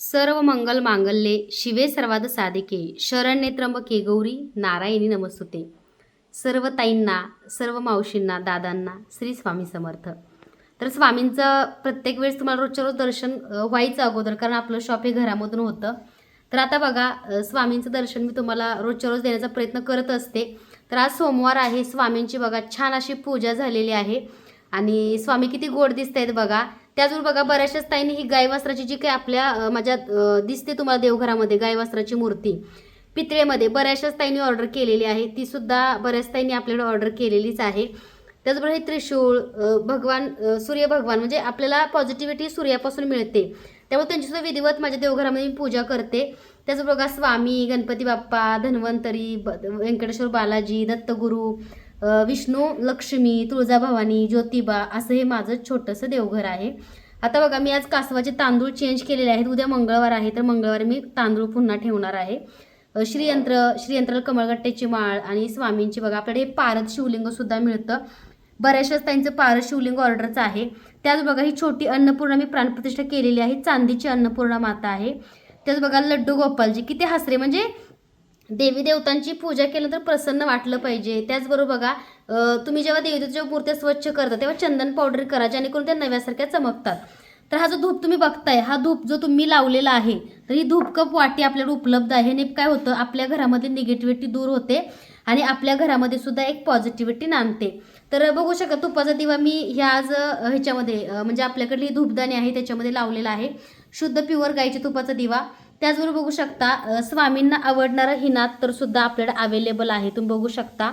सर्व मंगल मांगल्ये शिवे सर्वाद साधिके शरण्ये त्र्यंबके गौरी नारायणी नमस्तुते. सर्व ताईंना सर्व मावशींना दादांना श्री स्वामी समर्थ. तर स्वामींचं प्रत्येक वेळेस तुम्हाला रोजच्या रोज दर्शन व्हायचं अगोदर कारण आपलं शॉप हे घरामधून होतं. तर आता बघा स्वामींचं दर्शन मी तुम्हाला रोजच्या रोज देण्याचा प्रयत्न करत असते. तर आज सोमवार आहे स्वामींची बघा छान अशी पूजा झालेली आहे. आणि स्वामी किती गोड दिसत आहेत बघा. त्याचबरोबर बघा बऱ्याचशाच ताईंनी ही गाय वस्त्राची जी काही आपल्या माझ्या दिसते तुम्हाला देवघरामध्ये गाय वस्त्राची मूर्ती पितळेमध्ये बऱ्याचशाच ताईंनी ऑर्डर केलेली आहे. ती सुद्धा बऱ्याच ताईंनी आपल्याकडे ऑर्डर केलेलीच आहे. त्याचबरोबर हे त्रिशूळ भगवान सूर्य भगवान म्हणजे आपल्याला पॉझिटिव्हिटी सूर्यापासून मिळते. त्यामुळे त्यांचीसुद्धा विधिवत माझ्या देवघरामध्ये मी पूजा करते. त्याचबरोबर स्वामी गणपती बाप्पा धन्वंतरी ब व्यंकटेश्वर बालाजी दत्तगुरू विष्णू लक्ष्मी तुळजाभवानी ज्योतिबा असं हे माझं छोटंसं देवघर आहे. आता बघा मी आज कासवाचे तांदूळ चेंज केलेले आहेत. उद्या मंगळवार आहे तर मंगळवारी मी तांदूळ पुन्हा ठेवणार आहे. श्रीयंत्र श्रीयंत्र कमळगट्ट्याची माळ आणि स्वामींची बघा आपल्याकडे पारद शिवलिंगसुद्धा मिळतं. बऱ्याचशाच त्यांचं पारद शिवलिंग ऑर्डरचं आहे. त्याच बघा ही छोटी अन्नपूर्णा मी प्राणप्रतिष्ठा केलेली आहे. चांदीची अन्नपूर्णा माता आहे. त्याच बघा लड्डू गोपालजी किती हसरे म्हणजे देवी देवतांची पूजा केलं तर प्रसन्न वाटलं पाहिजे. त्याचबरोबर बघा तुम्ही जेव्हा देवीदेवताच्या मूर्त्या स्वच्छ करता तेव्हा चंदन पावडर करा जेणेकरून त्या नव्यासारख्या चमकतात. तर हा जो धूप तुम्ही बघताय हा धूप जो तुम्ही लावलेला आहे तर ही धूपकप वाटी आपल्याकडे उपलब्ध आहे. आणि काय होतं? आपल्या घरामध्ये निगेटिव्हिटी दूर होते आणि आपल्या घरामध्ये सुद्धा एक पॉझिटिव्हिटी नांदते. तर बघू शकता तुपाचा दिवा मी ह्या आज ह्याच्यामध्ये म्हणजे आपल्याकडली धूपदाणी आहे त्याच्यामध्ये लावलेला आहे. शुद्ध प्युअर गाईच्या तुपाचा दिवा. त्याचबरोबर बघू शकता स्वामींना आवडणारं हिनात तर सुद्धा आपल्याकडे अवेलेबल आहे. तुम्ही बघू शकता.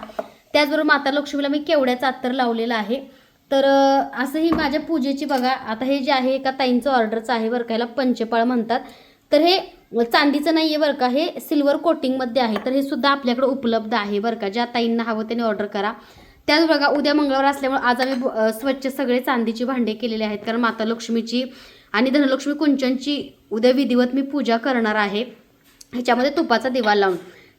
त्याचबरोबर माता लक्ष्मीला मी केवड्याचा अत्तर लावलेला आहे. तर असं ही माझ्या पूजेची बघा आता हे जे आहे एका ताईंचं ऑर्डरचं आहे बरं का पंचपाळ म्हणतात. तर हे चांदीचं नाही आहे बरं का हे सिल्वर कोटिंगमध्ये आहे. तर हे सुद्धा आपल्याकडे उपलब्ध आहे बरं का ज्या ताईंना हवं त्याने ऑर्डर करा. त्याच बघा उद्या मंगळवार असल्यामुळे आज आम्ही ब- स्वच्छ सगळे चांदीची भांडे केलेले आहेत. कारण माता लक्ष्मीची आणि धनलक्ष्मी कुंचनची उद्या विधिवत मी पूजा करणार आहे. ह्याच्यामध्ये तुपाचा दिवा लावून.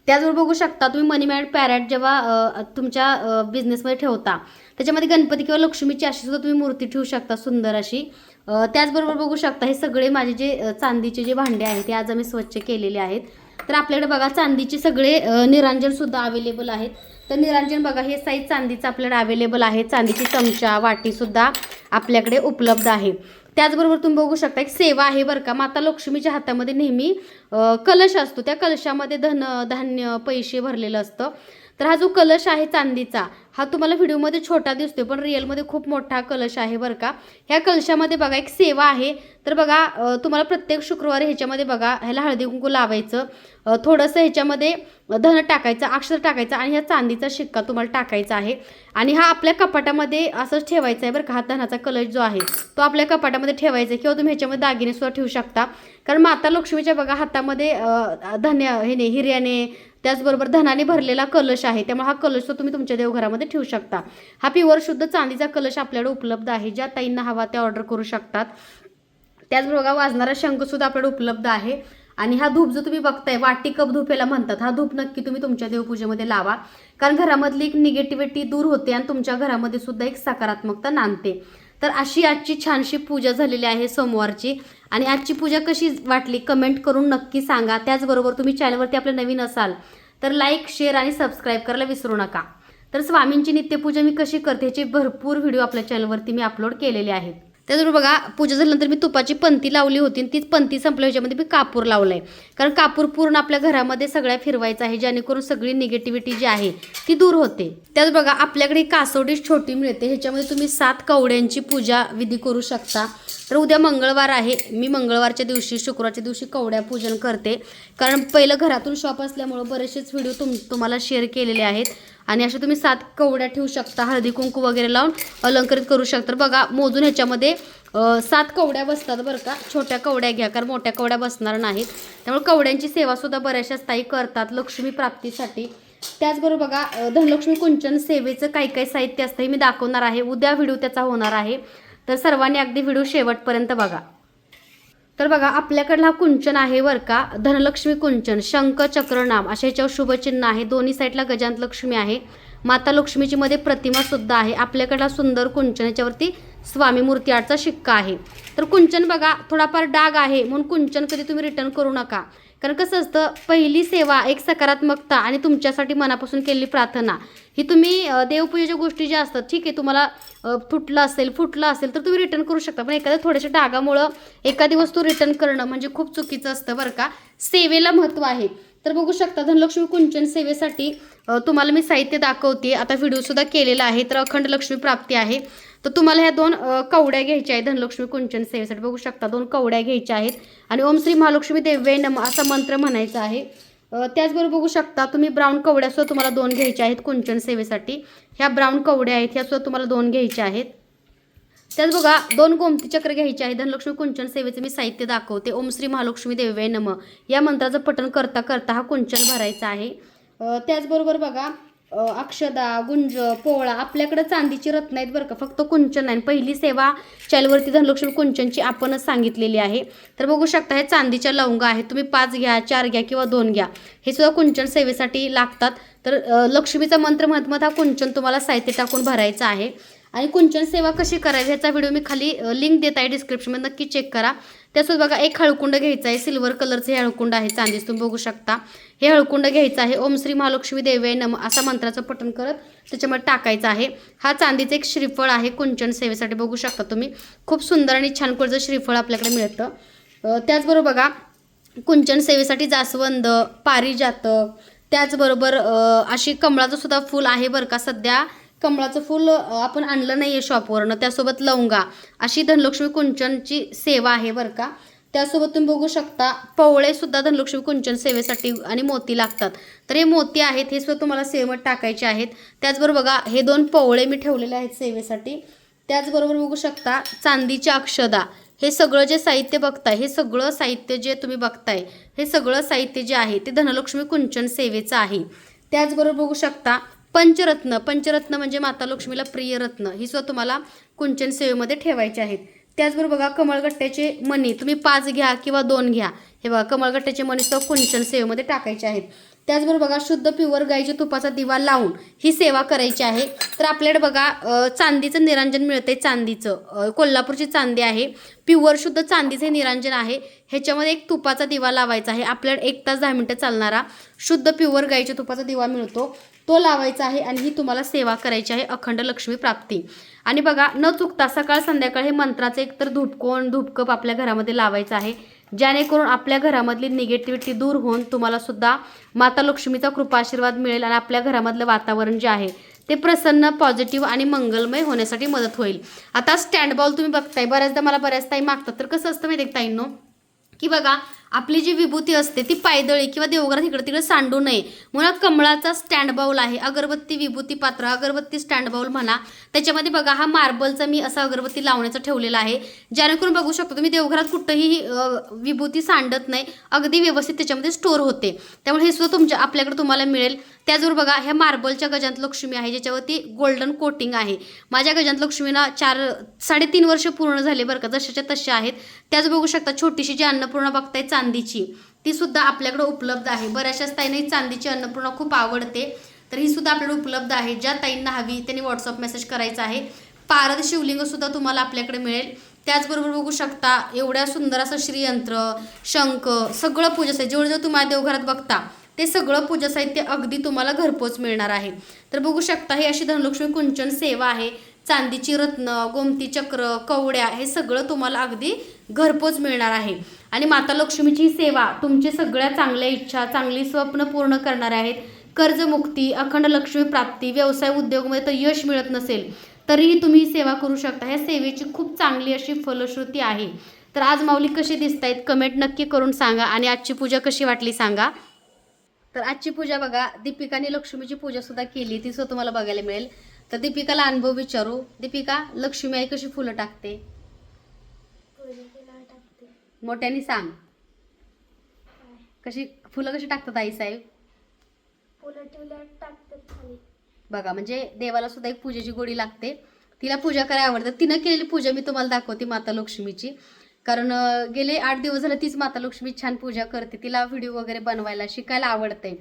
त्याचबरोबर बघू शकता तुम्ही मनी मॅड पॅरेट जेव्हा तुमच्या बिझनेसमध्ये ठेवता त्याच्यामध्ये गणपती किंवा लक्ष्मीची अशी सुद्धा तुम्ही मूर्ती ठेवू शकता सुंदर अशी. त्याचबरोबर बघू शकता हे सगळे माझे जे चांदीचे जे भांडे आहेत ते आज आम्ही स्वच्छ केलेले आहेत. तर आपल्याकडे बघा चांदीचे सगळे निरांजनसुद्धा अवेलेबल आहेत. तर निरांजन बघा हे साईज चांदीचं आपल्याकडे अवेलेबल आहे. चांदीची चमचा वाटीसुद्धा आपल्याकडे उपलब्ध आहे. त्याचबरोबर तुम्ही बघू शकता एक सेवा आहे बरं का. माता लक्ष्मीच्या हातामध्ये नेहमी कलश असतो. त्या कलशामध्ये धन धान्य पैसे भरलेलं असतं. तर हा जो कलश आहे चांदीचा हा तुम्हाला व्हिडिओमध्ये छोटा दिसतोय पण रिअलमध्ये खूप मोठा कलश आहे बरं का. ह्या कलशामध्ये बघा एक सेवा आहे. तर बघा तुम्हाला प्रत्येक शुक्रवारी ह्याच्यामध्ये बघा ह्याला हळदी कुंकू लावायचं. थोडंसं ह्याच्यामध्ये धन टाकायचं अक्षर टाकायचं आणि ह्या चांदीचा शिक्का तुम्हाला टाकायचा आहे. आणि हा आपल्या कपाटामध्ये असंच ठेवायचा आहे बरं का हा धनाचा कलश जो आहे तो आपल्या कपाटामध्ये ठेवायचा आहे किंवा तुम्ही ह्याच्यामध्ये दागिने सुद्धा ठेवू शकता. कारण माता लक्ष्मीच्या बघा हातामध्ये धन्य हे नाही त्याचबरोबर धनाने भरलेला कलश आहे. त्यामुळे हा कलश तो तुम्ही तुमच्या देवघरामध्ये ठेवू शकता. हा प्युअर शुद्ध चांदीचा कलश आपल्याकडे उपलब्ध आहे. ज्या ताईंना हवा त्या ऑर्डर करू शकतात. त्याचबरोबर वाजणारा शंखसुद्धा आपल्याकडे उपलब्ध आहे. आणि हा धूप जो तुम्ही बघताय वाटी कप धूप याला म्हणतात हा धूप नक्की तुम्ही तुमच्या देवपूजेमध्ये लावा. कारण घरामधली एक निगेटिव्हिटी दूर होते आणि तुमच्या घरामध्ये सुद्धा एक सकारात्मकता नांदते. तर अशी आजची छानशी पूजा झालेली आहे सोमवारची. आणि आजची पूजा कशी वाटली कमेंट करून नक्की सांगा. त्याचबरोबर तुम्ही चॅनलवरती आपलं नवीन असाल तर लाईक शेअर आणि सबस्क्राईब करायला विसरू नका. तर स्वामींची नित्यपूजा मी कशी करते ह्याचे भरपूर व्हिडिओ आपल्या चॅनलवरती मी अपलोड केलेले आहेत. त्याचबरोबर बघा पूजा झाल्यानंतर मी तुपाची पंती लावली होती आणि तीच पंती संपल्या ह्याच्यामध्ये मी कापूर लावलाय. कारण कापूर पूर्ण आपल्या घरामध्ये सगळ्या फिरवायचा आहे जेणेकरून सगळी निगेटिव्हिटी जी आहे ती दूर होते. त्याच बघा आपल्याकडे कासोडी छोटी मिळते ह्याच्यामध्ये तुम्ही सात कवड्यांची पूजा विधी करू शकता. तर उद्या मंगळवार आहे मी मंगळवारच्या दिवशी शुक्रवारच्या दिवशी कवड्या पूजन करते. कारण पहिलं घरातून शॉप असल्यामुळं बरेचसेच व्हिडिओ तुम तुम्हाला शेअर केलेले आहेत. आणि अशा तुम्ही सात कवड्या ठेवू शकता हळदी कुंकू वगैरे लावून अलंकृत करू शकता. तर बघा मोजून ह्याच्यामध्ये सात कवड्या बसतात बरं का. छोट्या कवड्या घ्या कारण मोठ्या कवड्या बसणार नाहीत. त्यामुळे कवड्यांची सेवासुद्धा बऱ्याचशा स्थायी करतात लक्ष्मी प्राप्तीसाठी. त्याचबरोबर बघा धनलक्ष्मी कुंचन सेवेचं काही काही साहित्य असतं हे मी दाखवणार आहे. उद्या व्हिडिओ त्याचा होणार आहे. तर सर्वांनी अगदी व्हिडिओ शेवटपर्यंत बघा. तर बघा आपल्याकडला हा कुंचन आहे बर का. धनलक्ष्मी कुंचन शंख चक्रनाम अशा ह्याच्यावर शुभचिन्ह आहे. दोन्ही साईडला गजांत लक्ष्मी आहे. माता लक्ष्मीची मध्ये प्रतिमा सुद्धा आहे. आपल्याकडला सुंदर कुंचन याच्यावरती स्वामी मूर्ती आर्टचा शिक्का आहे. तर कुंचन बघा थोडाफार डाग आहे म्हणून कुंचन कधी तुम्ही रिटर्न करू नका. कारण कसं असतं पहिली सेवा एक सकारात्मकता आणि तुमच्यासाठी मनापासून केलेली प्रार्थना ही तुम्ही देवपूजेच्या गोष्टी ज्या असतात ठीक आहे तुम्हाला फुटलं असेल फुटलं असेल तर तुम्ही रिटर्न करू शकता. पण एखाद्या थोड्याशा डागामुळं एखादी वस्तू रिटर्न करणं म्हणजे खूप चुकीचं असतं बरं का. सेवेला महत्त्व आहे. तर बघू शकता धनलक्ष्मी कुंचन सेवेसाठी तुम्हाला मी साहित्य दाखवते. आता व्हिडिओसुद्धा केलेला आहे तर अखंड लक्ष्मी प्राप्ती आहे. तर तुम्हाला ह्या दोन कवड्या घ्यायच्या आहेत. धनलक्ष्मी कुंचन सेवेसाठी बघू शकता दोन कवड्या घ्यायच्या आहेत. आणि ओम श्री महालक्ष्मी देव्य नम असा मंत्र म्हणायचा आहे. त्याचबरोबर बघू शकता तुम्ही ब्राऊन कवड्यासुद्धा तुम्हाला दोन घ्यायच्या आहेत कुंचन सेवेसाठी. ह्या ब्राऊन कवड्या आहेत ह्यासुद्धा तुम्हाला दोन घ्यायच्या आहेत. त्याच बघा दोन गोमती चक्र घ्यायचे आहे धनलक्ष्मी कुंचन सेवेचे मी साहित्य दाखवते. ओम श्री महालक्ष्मी देव्य नम. या मंत्राचं पठण करता करता हा कुंचन भरायचा आहे. त्याचबरोबर बघा अक्षदा गुंज पोवळा आपल्याकडे चांदीची रत्न आहेत बरं का. फक्त कुंचन आहे पहिली सेवा चॅलवरती धनलक्ष्मी कुंचनची आपणच सांगितलेली आहे. तर बघू शकता हे चांदीच्या लवंगा आहेत. तुम्ही पाच घ्या चार घ्या किंवा दोन घ्या. हे सुद्धा कुंचन सेवेसाठी लागतात. तर लक्ष्मीचा मंत्र महत्मत हा कुंचन तुम्हाला साहित्य टाकून भरायचा आहे. आणि कुंचन सेवा कशी करावी ह्याचा व्हिडिओ मी खाली लिंक देत आहे डिस्क्रिप्शनमध्ये नक्की चेक करा. त्यासोबत बघा एक हळकुंड घ्यायचं आहे. सिल्वर कलरचं हे हळकुंड आहे. चांदीस तुम्ही बघू शकता. हे हळकुंड घ्यायचं आहे. ओम श्री महालक्ष्मी देवे नम असा मंत्राचं पठण करत त्याच्यामध्ये टाकायचं आहे. हा चांदीचं एक श्रीफळ आहे. कुंचन सेवेसाठी बघू शकता तुम्ही. खूप सुंदर आणि छान कुळचं श्रीफळ आपल्याकडे मिळतं. त्याचबरोबर बघा कुंचन सेवेसाठी जास्वंद पारिजातक त्याचबरोबर अशी कमळाचं सुद्धा फूल आहे बरं का. सध्या कमळाचं फूल आपण आणलं नाही आहे शॉपवरनं त्यासोबत लवंगा. अशी धनलक्ष्मी कुंचनची सेवा आहे बरं का. त्यासोबत तुम्ही बघू शकता पवळेसुद्धा धनलक्ष्मी कुंचन सेवेसाठी आणि मोती लागतात. तर हे मोती आहेत हे सुद्धा तुम्हाला सेवेमध्ये टाकायचे आहेत. त्याचबरोबर बघा हे दोन पवळे मी ठेवलेले आहेत सेवेसाठी. त्याचबरोबर बघू शकता चांदीच्या अक्षदा. हे सगळं जे साहित्य बघताय हे सगळं साहित्य जे तुम्ही बघताय हे सगळं साहित्य जे आहे ते धनलक्ष्मी कुंचन सेवेचं आहे. त्याचबरोबर बघू शकता पंचरत्न. पंचरत्न म्हणजे माता लक्ष्मीला प्रिय रत्न ही सुद्धा तुम्हाला कुंचन सेवेमध्ये ठेवायचे आहेत. त्याचबरोबर बघा कमळगट्ट्याचे मणी. तुम्ही पाच घ्या किंवा दोन घ्या. हे बघा कमळगट्ट्याचे मणी सुद्धा कुंचन सेवेमध्ये टाकायचे आहेत. त्याचबरोबर बघा शुद्ध प्युअर गाईच्या तुपाचा दिवा लावून ही सेवा करायची आहे. तर आपल्याकडे बघा चांदीचं निरांजन मिळतंय चांदीचं. कोल्हापूरची चांदी आहे. प्युअर शुद्ध चांदीचं हे निरांजन आहे. ह्याच्यामध्ये एक तुपाचा दिवा लावायचा आहे. आपल्याकडे एक तास दहा मिनटं चालणारा शुद्ध प्युअर गाईच्या तुपाचा दिवा मिळतो. तो लावायचा आहे आणि ही तुम्हाला सेवा करायची आहे अखंड लक्ष्मी प्राप्ती. आणि बघा न चुकता सकाळ संध्याकाळ हे मंत्राचं एक तर धूपकोण धूपकप आपल्या घरामध्ये लावायचं आहे. जेणेकरून आपल्या घरामधली निगेटिव्हिटी दूर होऊन तुम्हाला सुद्धा माता लक्ष्मीचा कृपा आशीर्वाद मिळेल आणि आपल्या घरामधलं वातावरण जे आहे ते प्रसन्न पॉझिटिव्ह आणि मंगलमय होण्यासाठी मदत होईल. आता स्टँड बॉल तुम्ही बघताय. बऱ्याचदा मला बऱ्याच ताई मागतात. तर कसं असतं माहिती आहे का ताईंनो? की बघा आपली जी विभूती असते ती पायदळी किंवा देवघरात इकडे तिकडे सांडू नये. म्हणून कमळाचा स्टँड बाऊल आहे. अगरबत्ती विभूती पात्र. अगरबत्ती स्टँड बाऊल म्हणा. त्याच्यामध्ये बघा हा मार्बलचा मी असा अगरबत्ती लावण्याचा ठेवलेला आहे. जेणेकरून बघू शकतो तुम्ही देवघरात कुठंही विभूती सांडत नाही. अगदी व्यवस्थित त्याच्यामध्ये स्टोअर होते. त्यामुळे हे सुद्धा तुमच्या आपल्याकडे तुम्हाला मिळेल. त्याचबरोबर बघा ह्या मार्बलच्या गजांत लक्ष्मी आहे ज्याच्यावरती गोल्डन कोटिंग आहे. माझ्या गजांत लक्ष्मीना चार साडेतीन वर्ष पूर्ण झाले बरं का जशाच्या तशा आहेत. त्याच बघू शकता छोटीशी जी अन्नपूर्णा बघताय चांदीची. ती सुद्धा आपल्याकडे उपलब्ध आहे. बऱ्याचशाच ताईंना चांदीची अन्नपूर्णा खूप आवडते. तर ही सुद्धा आपल्याकडे उपलब्ध आहे. ज्या ताईंना हवी त्यांनी व्हॉट्सअप मेसेज करायचा आहे. पारद शिवलिंग सुद्धा तुम्हाला आपल्याकडे मिळेल. त्याचबरोबर बघू शकता एवढ्या सुंदर असं श्रीयंत्र शंख सगळं पूजा साहित्य. जेवढं जेवढं तुम्हाला देवघरात बघता ते सगळं पूजा साहित्य अगदी तुम्हाला घरपोच मिळणार आहे. तर बघू शकता ही अशी धनलक्ष्मी कुंचन सेवा आहे. चांदीची रत्न गोमती चक्र कवड्या हे सगळं तुम्हाला अगदी घरपोच मिळणार आहे. आणि माता लक्ष्मीची सेवा तुमची सगळ्या चांगल्या इच्छा चांगली स्वप्न पूर्ण करणाऱ्या आहेत. कर्जमुक्ती अखंड लक्ष्मी प्राप्ती व्यवसाय उद्योगमध्ये तर यश मिळत नसेल तरीही तुम्ही सेवा करू शकता. ह्या सेवेची खूप चांगली अशी फलश्रुती आहे. तर आज माऊली कशी दिसत आहेत कमेंट नक्की करून सांगा आणि आजची पूजा कशी वाटली सांगा. तर आजची पूजा बघा दीपिकाने लक्ष्मीची पूजा सुद्धा केली ती सुद्धा तुम्हाला बघायला मिळेल. तर दीपिकाला अनुभव विचारू. दीपिका लक्ष्मी आई कशी फुलं टाकते? मोठ्याने सांग. कशी फुलं कशी टाकतात आई साहेब? बघा म्हणजे देवाला सुद्धा एक पूजेची गोडी लागते. तिला पूजा करायला आवडतं. तिनं केलेली पूजा मी तुम्हाला दाखवते माता लक्ष्मीची. कारण गेले आठ दिवस झाले तीच माता लक्ष्मी छान पूजा करते. तिला व्हिडिओ वगैरे बनवायला शिकायला आवडते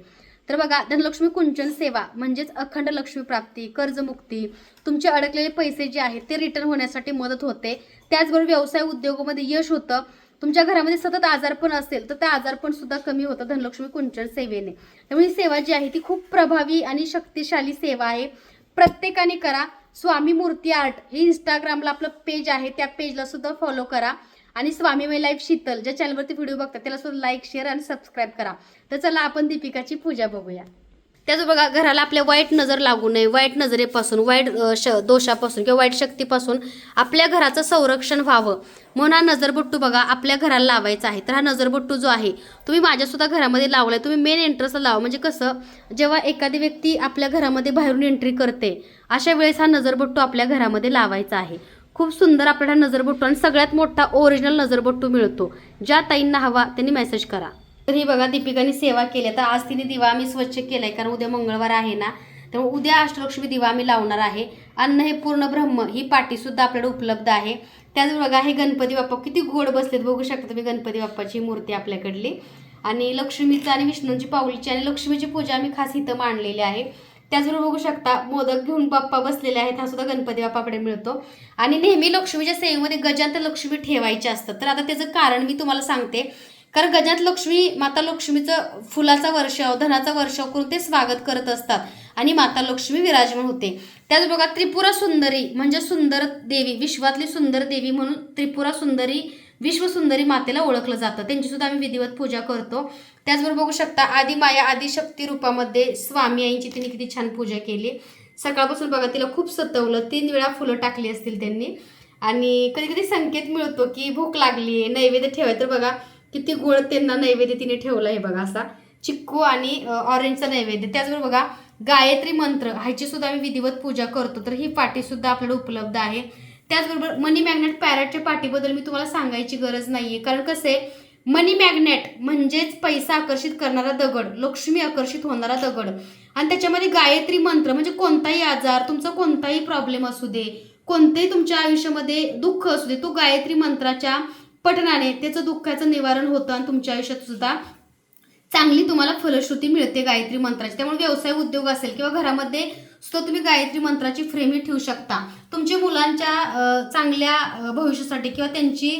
तर बघा धनलक्ष्मी कुंचन सेवा म्हणजेच अखंड लक्ष्मी प्राप्ती कर्जमुक्ती तुमचे अडकलेले पैसे जे आहेत ते रिटर्न होण्यासाठी मदत होते. त्याचबरोबर व्यवसाय उद्योगामध्ये यश होतं. तुमच्या घरामध्ये सतत आजारपण असेल तर त्या आजारपण सुद्धा कमी होतं धनलक्ष्मी कुंचन सेवेने. त्यामुळे ही सेवा जी आहे ती खूप प्रभावी आणि शक्तिशाली सेवा आहे. प्रत्येकाने करा. स्वामी मूर्ती आर्ट हे इंस्टाग्रामला आपलं पेज आहे त्या पेजला सुद्धा फॉलो करा. आणि स्वामी मै लाईफ शीतल ज्या चॅनलवरती व्हिडिओ बघतात त्याला सुद्धा लाईक शेअर आणि सबस्क्राईब करा. तर चला आपण दीपिकाची पूजा बघूया. त्याच बघा घराला आपल्या वाईट नजर लागू नये. वाईट नजरेपासून वाईट श दोषापासून किंवा वाईट शक्तीपासून आपल्या घराचं संरक्षण व्हावं. म्हणून हा नजरबट्टू बघा आपल्या घराला लावायचा आहे. तर हा नजरबट्टू जो आहे तुम्ही माझ्यासुद्धा घरामध्ये लावलाय. तुम्ही मेन एंट्रन्सला लावा. म्हणजे कसं जेव्हा एखादी व्यक्ती आपल्या घरामध्ये बाहेरून एंट्री करते अशा वेळेस हा नजरबट्टू आपल्या घरामध्ये लावायचा आहे. खूप सुंदर आपल्याला नजरबट्टू आणि सगळ्यात मोठा ओरिजिनल नजरबट्टू मिळतो. ज्या ताईंना हवा त्यांनी मेसेज करा. तर ही बघा दीपिकाने सेवा केली. तर आज तिने दिवा आम्ही स्वच्छ केलाय कारण उद्या मंगळवार आहे ना. त्यामुळे उद्या अष्टलक्ष्मी दिवा आम्ही लावणार आहे. अन्न हे पूर्ण ब्रह्म ही पाटीसुद्धा आपल्याकडे उपलब्ध आहे. त्याच बघा हे गणपती बाप्पा किती गोड बसलेत. बघू शकता तुम्ही गणपती बाप्पाची मूर्ती आपल्याकडली. आणि लक्ष्मीचं आणि विष्णूंची पाऊलीची आणि लक्ष्मीची पूजा आम्ही खास इथं मांडलेली आहे. त्याचबरोबर बघू शकता मोदक घेऊन बाप्पा बसलेले आहेत हा सुद्धा गणपती बाप्पाकडे मिळतो. आणि नेहमी लक्ष्मीच्या सेवेमध्ये गजांत लक्ष्मी ठेवायच्या असतात. तर आता त्याचं कारण मी तुम्हाला सांगते. कारण गजात लक्ष्मी माता लक्ष्मीचं फुलाचा वर्षाव धनाचा वर्षाव करून ते स्वागत करत असतात. आणि माता लक्ष्मी विराजमान होते. त्याच बघा त्रिपुरा सुंदरी म्हणजे सुंदर देवी विश्वातली सुंदर देवी म्हणून त्रिपुरा सुंदरी विश्वसुंदरी मातेला ओळखलं जातं. त्यांची सुद्धा आम्ही विधिवत पूजा करतो. त्याचबरोबर बघू शकता आदी माया आदी शक्ती रूपामध्ये स्वामी आईची तिने किती छान पूजा केली. सकाळपासून बघा तिला खूप सतवलं. तीन वेळा फुलं टाकली असतील त्यांनी. आणि कधी कधी संकेत मिळतो की भूक लागली आहे नैवेद्य ठेवाय. तर बघा किती गुळ त्यांना नैवेद्य तिने ठेवला आहे बघा असा. चिक्कू आणि ऑरेंजचा नैवेद्य. त्याचबरोबर बघा गायत्री मंत्र ह्याची सुद्धा आम्ही विधिवत पूजा करतो. तर ही पाठी सुद्धा आपल्याला उपलब्ध आहे. त्याचबरोबर मनी मॅग्नेट पॅरेटच्या पाठीबद्दल मी तुम्हाला सांगायची गरज नाहीये. कारण कसं आहे मनी मॅग्नेट म्हणजेच पैसा आकर्षित करणारा दगड लक्ष्मी आकर्षित होणारा दगड. आणि त्याच्यामध्ये गायत्री मंत्र म्हणजे कोणताही आजार तुमचा कोणताही प्रॉब्लेम असू दे कोणतेही तुमच्या आयुष्यामध्ये दुःख असू दे तो गायत्री मंत्राच्या पठणाने त्याचं दुःखाचं निवारण होतं आणि तुमच्या आयुष्यात सुद्धा चांगली तुम्हाला फलश्रुती मिळते गायत्री मंत्राची. त्यामुळे व्यवसाय उद्योग असेल किंवा घरामध्ये सो तुम्ही गायत्री मंत्राची फ्रेमही ठेवू शकता. तुमच्या मुलांच्या चांगल्या भविष्यासाठी किंवा त्यांची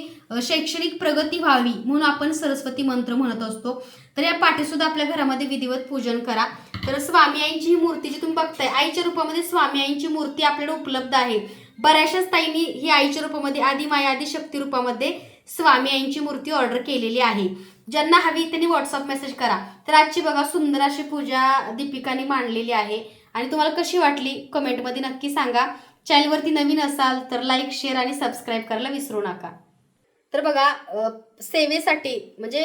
शैक्षणिक प्रगती व्हावी म्हणून आपण सरस्वती मंत्र म्हणत असतो. तर या पाठीसुद्धा आपल्या घरामध्ये विधिवत पूजन करा. तर स्वामी आईंची ही मूर्ती जी तुम्ही बघताय आईच्या रूपामध्ये स्वामी आईंची मूर्ती आपल्याकडे उपलब्ध आहे. बऱ्याचशाच ताईंनी ही आईच्या रूपामध्ये आदि माया आदि शक्ती रूपामध्ये स्वामी आईंची मूर्ती ऑर्डर केलेली आहे. ज्यांना हवी त्यांनी व्हॉट्सअप मेसेज करा. तर आजची बघा सुंदर अशी पूजा दीपिकाने मांडलेली आहे. आणि तुम्हाला कशी वाटली कमेंटमध्ये नक्की सांगा. चॅनलवरती नवीन असाल तर लाईक शेअर आणि सबस्क्राईब करायला विसरू नका. तर बघा सेवेसाठी म्हणजे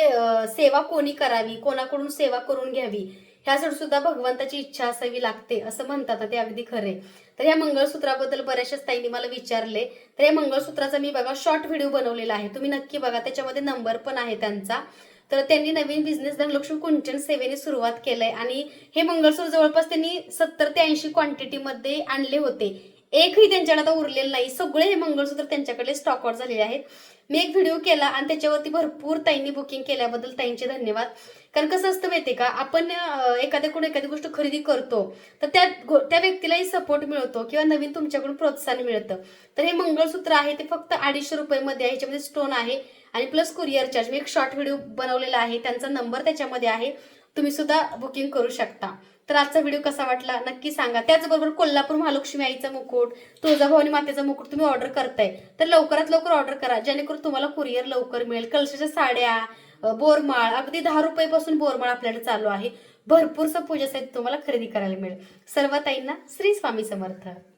सेवा कोणी करावी कोणाकडून सेवा करून घ्यावी ह्यासाठी सुद्धा भगवंताची इच्छा असावी लागते असं म्हणतात. ते अगदी खरे तर या मंगळसूत्राबद्दल बऱ्याचशाच ताईंनी मला विचारले. तर या मंगळसूत्राचा मी बघा शॉर्ट व्हिडिओ बनवलेला आहे. तुम्ही नक्की बघा त्याच्यामध्ये नंबर पण आहे त्यांचा. तर त्यांनी नवीन बिझनेस धनलक्ष्मी कुंचन सेवेने सुरुवात केलंय. आणि हे मंगळसूत्र जवळपास त्यांनी सत्तर ते ऐंशी क्वांटिटीमध्ये आणले होते. एकही त्यांच्याकडे आता उरलेलं नाही. सगळे हे मंगळसूत्र त्यांच्याकडे स्टॉकआउट झालेले आहेत. मी एक व्हिडिओ केला आणि त्याच्यावरती भरपूर ताईंनी बुकिंग केल्याबद्दल ताईंचे धन्यवाद. कारण कसं असतं माहिती का? आपण एखाद्याकडून एखादी गोष्ट खरेदी करतो तर त्या त्या व्यक्तीलाही सपोर्ट मिळतो किंवा नवीन तुमच्याकडून प्रोत्साहन मिळतं. तर हे मंगळसूत्र आहे ते फक्त अडीचशे रुपयामध्ये आहे ह्याच्यामध्ये स्टोन आहे. आणि प्लस कुरिअर चार्ज मी एक शॉर्ट व्हिडिओ बनवलेला आहे त्यांचा नंबर त्याच्यामध्ये आहे. तुम्ही सुद्धा बुकिंग करू शकता. तर आजचा व्हिडिओ कसा वाटला नक्की सांगा. त्याचबरोबर कोल्हापूर महालक्ष्मी आईचा मुकुट तुळजाभवानी मातेचा मुकुट तुम्ही ऑर्डर करताय. तर लवकरात लवकर ऑर्डर करा. जेणेकरून तुम्हाला कुरिअर लवकर मिळेल. कलशाच्या साड्या बोरमाळ अगदी दहा रुपयेपासून बोरमाळ आपल्याकडे चालू आहे. भरपूरसा पूजा साहित्य तुम्हाला खरेदी करायला मिळेल. सर्व ताईंना श्री स्वामी समर्थ.